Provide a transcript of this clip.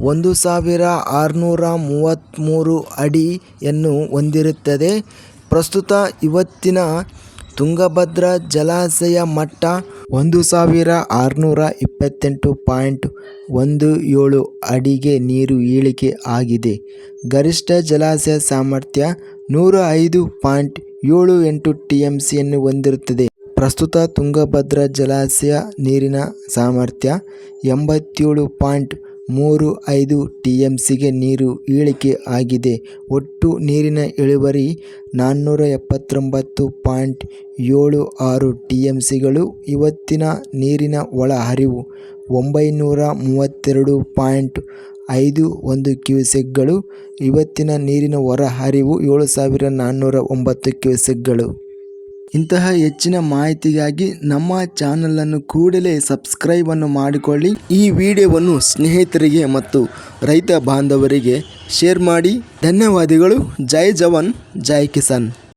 ಒಂದು ಸಾವಿರ ಆರುನೂರ ಮೂವತ್ತ್ಮೂರು ಅಡಿಯನ್ನು ಹೊಂದಿರುತ್ತದೆ. ಪ್ರಸ್ತುತ ಇವತ್ತಿನ ತುಂಗಭದ್ರಾ ಜಲಾಶಯ ಮಟ್ಟ ಒಂದು ಸಾವಿರ ಆರುನೂರ ಇಪ್ಪತ್ತೆಂಟು ಪಾಯಿಂಟ್ ಒಂದು ಏಳು ಅಡಿಗೆ ನೀರು ಇಳಿಕೆ ಆಗಿದೆ. ಗರಿಷ್ಠ ಜಲಾಶಯ ಸಾಮರ್ಥ್ಯ ನೂರ ಐದು ಪಾಯಿಂಟ್ ಏಳು ಎಂಟು ಟಿ ಎಂ ಸಿಯನ್ನು ಹೊಂದಿರುತ್ತದೆ. ಪ್ರಸ್ತುತ ತುಂಗಭದ್ರಾ ಜಲಾಶಯ ನೀರಿನ ಸಾಮರ್ಥ್ಯ ಎಂಬತ್ತೇಳು ಪಾಯಿಂಟ್ ಮೂರು ಐದು ಟಿ ಎಂ ಸಿಗೆ ನೀರು ಇಳಿಕೆ ಆಗಿದೆ. ಒಟ್ಟು ನೀರಿನ ಇಳುವರಿ ನಾನ್ನೂರ ಎಪ್ಪತ್ತೊಂಬತ್ತು ಪಾಯಿಂಟ್ ಏಳು ಆರು ಟಿ ಎಂ ಸಿಗಳು ಇವತ್ತಿನ ನೀರಿನ ಒಳಹರಿವು ಒಂಬೈನೂರ ಮೂವತ್ತೆರಡು ಪಾಯಿಂಟ್ ಐದು ಒಂದು ಕ್ಯೂಸೆಕ್ಗಳು, ಇವತ್ತಿನ ನೀರಿನ ಹೊರಹರಿವು ಏಳು ಸಾವಿರ ನಾನ್ನೂರ ಒಂಬತ್ತು ಕ್ಯೂಸೆಕ್ಗಳು. ಇಂತಹ ಹೆಚ್ಚಿನ ಮಾಹಿತಿಗಾಗಿ ನಮ್ಮ ಚಾನಲನ್ನು ಕೂಡಲೇ ಸಬ್ಸ್ಕ್ರೈಬನ್ನು ಮಾಡಿಕೊಳ್ಳಿ. ಈ ವಿಡಿಯೋವನ್ನು ಸ್ನೇಹಿತರಿಗೆ ಮತ್ತು ರೈತ ಬಾಂಧವರಿಗೆ ಶೇರ್ ಮಾಡಿ. ಧನ್ಯವಾದಗಳು. ಜೈ ಜವಾನ್, ಜೈ ಕಿಸಾನ್.